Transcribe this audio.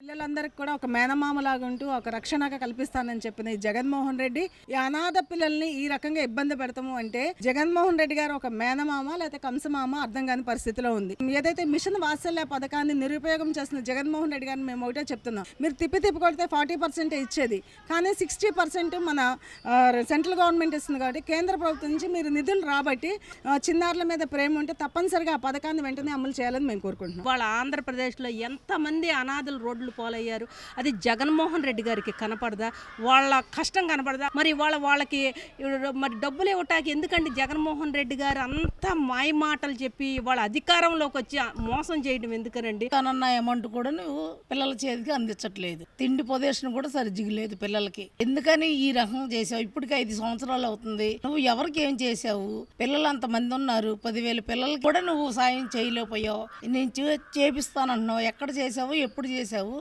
పిల్లలందరికీ కూడా ఒక మేనమామ లాగా ఉంటూ ఒక రక్షణగా కల్పిస్తానని చెప్పిన జగన్మోహన్ రెడ్డి ఈ అనాథ పిల్లల్ని ఈ రకంగా ఇబ్బంది పెడతాము అంటే జగన్మోహన్ రెడ్డి గారు ఒక మేనమామ లేకపోతే కంసమామ అర్థం కాని పరిస్థితిలో ఉంది. ఏదైతే మిషన్ వాత్సల్య పథకాన్ని నిరుపయోగం చేసిన జగన్మోహన్ రెడ్డి గారిని మేము ఒకటే చెప్తున్నాం. మీరు తిప్పి తిప్పి కొడితే ఫార్టీ పర్సెంట్ ఇచ్చేది. కానీ సిక్స్టీ పర్సెంట్ మన సెంట్రల్ గవర్నమెంట్ ఇస్తుంది కాబట్టి కేంద్ర ప్రభుత్వం నుంచి మీరు నిధులు రాబట్టి చిన్నారుల మీద ప్రేమ ఉంటే తప్పనిసరిగా ఆ పథకాన్ని వెంటనే అమలు చేయాలని మేము కోరుకుంటున్నాం. వాళ్ళ ఆంధ్రప్రదేశ్లో ఎంతమంది అనాథలు రోడ్లు పాలయ్యారు. అది జగన్మోహన్ రెడ్డి గారికి కనపడదా? వాళ్ళ కష్టం కనపడదా? మరి వాళ్ళ వాళ్ళకి మరి డబ్బులు ఇవ్వటానికి ఎందుకండి జగన్మోహన్ రెడ్డి గారు అంత మాయ మాటలు చెప్పి వాళ్ళ అధికారంలోకి వచ్చి మోసం చేయడం ఎందుకనండి? తనన్న అమౌంట్ కూడా నువ్వు పిల్లల చేతికి అందించట్లేదు. తిండి పొజిషన్ కూడా సరిజిగి లేదు పిల్లలకి. ఎందుకని ఈ రకం చేసావు? ఇప్పటికి ఐదు సంవత్సరాలు అవుతుంది. నువ్వు ఎవరికి ఏం చేసావు పిల్లలు అంతమంది ఉన్నారు. పదివేల పిల్లలకి కూడా నువ్వు సాయం చేయలేకపోయావు. నేను చే- చేపిస్తానంటున్నావు. ఎక్కడ చేసావు ఎప్పుడు చేసావు